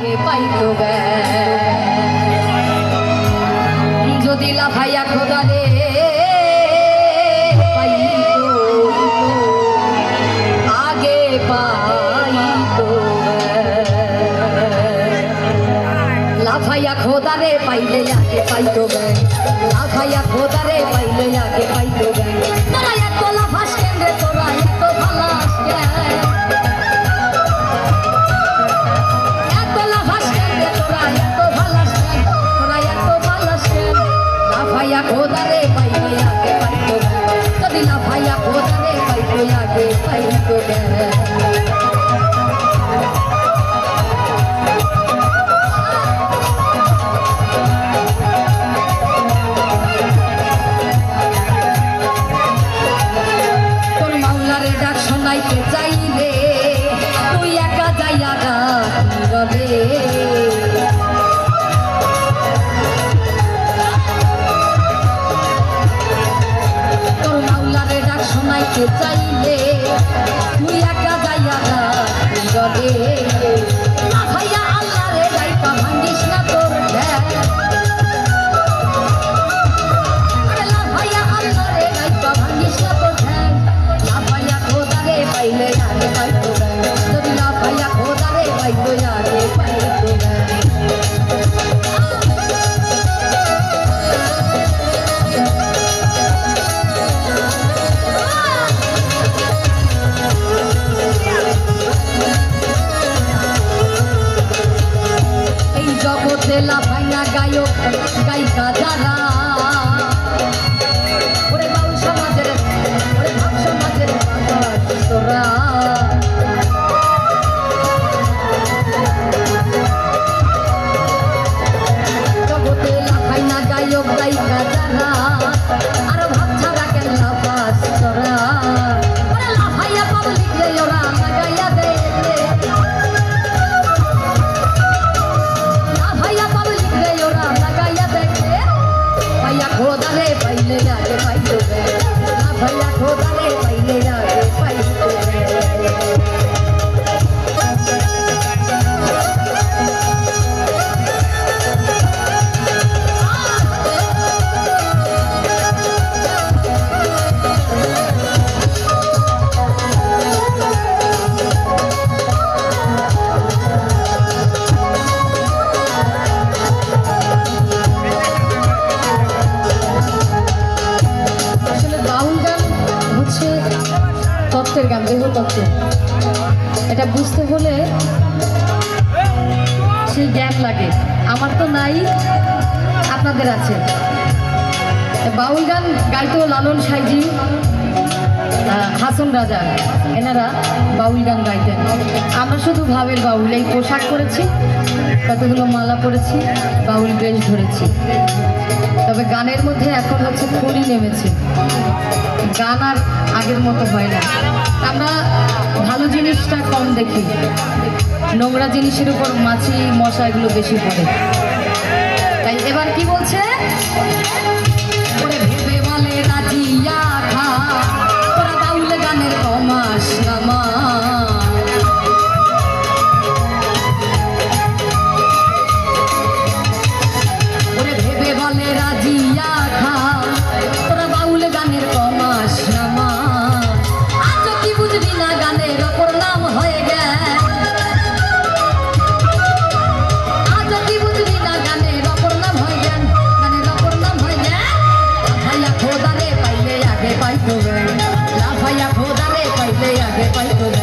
পাইতো যদি লাফাইয়া খোদা রে পাইতো আগে পাইতো লাফাইয়া খোদা রে পাইলে আগে পাইতো লাফাইয়া খোদা রে পাইলে আগে পাইতো তোরা এত লাফাস লাফাইয়া চাইলে তুই একা যাইয়া ডাক জগতে লাফাইয়া গায়ক গায়িকা যারা। ওরে বাউল সমাজের ওরে ভাব জগতে লাফাই গায়ক গায়িকা भैया ठोका ले তত্ত্বের গান দেহ তত্ত্ব এটা বুঝতে হলে সেই জ্ঞান লাগে। আমার তো নাই, আপনাদের আছে। বাউল গান গাইতো লালন সাইজি হাসন রাজা। এনারা বাউল গান গাইতেন। আমরা শুধু ভাবের বাউল, এই পোশাক পরেছি, কতগুলো মালা পরেছি, বাউল ড্রেস ধরেছি। তবে গানের মধ্যে এখন হচ্ছে খড়ি নেমেছে। গান আর আগের মতো হয় না। আমরা ভালো জিনিসটা কম দেখি। নোংরা জিনিসের উপর মাছি, মশা এগুলো বেশি পড়ে। তাই এবার কি বলছে? vai poder.